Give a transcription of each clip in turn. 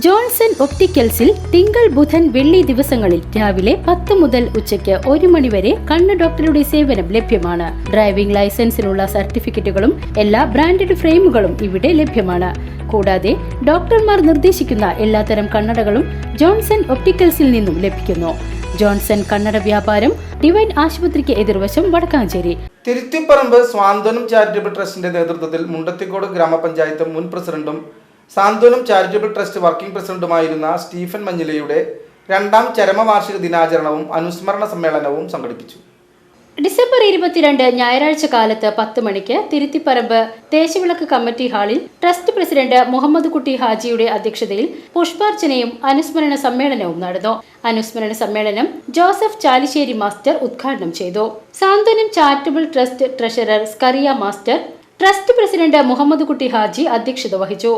Johnson ഒപ്റ്റിക്കൽസിൽ തിങ്കൾ ബുധൻ വെള്ളി ദിവസങ്ങളിൽ രാവിലെ പത്ത് മുതൽ ഉച്ചയ്ക്ക് ഒരു മണിവരെ കണ്ണ് ഡോക്ടറുടെ സേവനം ലഭ്യമാണ്. ഡ്രൈവിംഗ് ലൈസൻസിനുള്ള സർട്ടിഫിക്കറ്റുകളും എല്ലാ ബ്രാൻഡഡ് ഫ്രെയിമുകളും ഇവിടെ ലഭ്യമാണ്. കൂടാതെ ഡോക്ടർമാർ നിർദ്ദേശിക്കുന്ന എല്ലാത്തരം കണ്ണടകളും ജോൺസൺ ഒപ്റ്റിക്കൽസിൽ നിന്നും ലഭിക്കുന്നു. ജോൺസൺ കണ്ണട വ്യാപാരം ഡിവൈൻ ആശുപത്രിക്ക് എതിർവശം വടക്കാഞ്ചേരി. തിരുത്തിപ്പറമ്പ് സ്വാന്തനം ചാരിറ്റബിൾ ട്രസ്റ്റിന്റെ നേതൃത്വത്തിൽ മുണ്ടത്തിക്കോട് ഗ്രാമപഞ്ചായത്ത് മുൻ പ്രസിഡന്റും സാന്ത്വനം ചാരിറ്റബിൾ ട്രസ്റ്റ് വർക്കിംഗ് പ്രസിഡന്റുമായിരുന്ന സ്റ്റീഫൻ മഞ്ഞിലയുടെ രണ്ടാം ചരമവാർഷിക ദിനാചരണവും അനുസ്മരണ സമ്മേളനവും സംഘടിപ്പിച്ചു. ഡിസംബർ ഇരുപത്തിരണ്ട് ഞായറാഴ്ച കാലത്ത് പത്ത് മണിക്ക് തിരുത്തിപ്പറമ്പ് ദേശവിളക്ക് കമ്മിറ്റി ഹാളിൽ ട്രസ്റ്റ് പ്രസിഡന്റ് മുഹമ്മദ് കുട്ടി ഹാജിയുടെ അധ്യക്ഷതയിൽ പുഷ്പാർച്ചനയും അനുസ്മരണ സമ്മേളനവും നടന്നു. അനുസ്മരണ സമ്മേളനം ജോസഫ് ചാലിശ്ശേരി മാസ്റ്റർ ഉദ്ഘാടനം ചെയ്തു. Santhwanam charitable trust treasurer Scaria master trust president Muhammad Kutty Haji അധ്യക്ഷത വഹിച്ചു.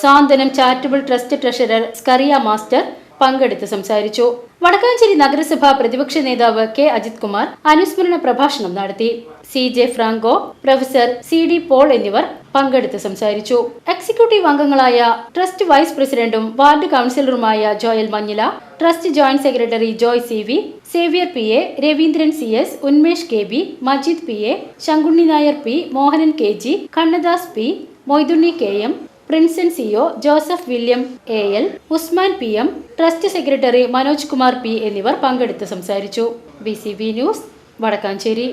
Santhwanam charitable trust treasurer Scaria master പങ്കെടുത്ത് സംസാരിച്ചു. വടക്കാഞ്ചേരി നഗരസഭ പ്രതിപക്ഷ നേതാവ് കെ. അജിത് കുമാർ അനുസ്മരണ പ്രഭാഷണം നടത്തി. C. J. Franco professor C. D. Paul എന്നിവർ പങ്കെടുത്ത് സംസാരിച്ചു. എക്സിക്യൂട്ടീവ് അംഗങ്ങളായ ട്രസ്റ്റ് വൈസ് പ്രസിഡന്റും ward കൗൺസിലറുമായ Joel Manjila trust joint secretary Joy C. V Xavier P. A Raveendran C. S Unmesh K. B Majeed P. A Sankunni Nair P Mohanan K. G Kannadas P Moithunni K. M Prinson C O Joseph William A L Usman P M trust secretary Manoj Kumar P എന്നിവർ പങ്കെടുത്ത് സംസാരിച്ചു. B news Vadakkanchery.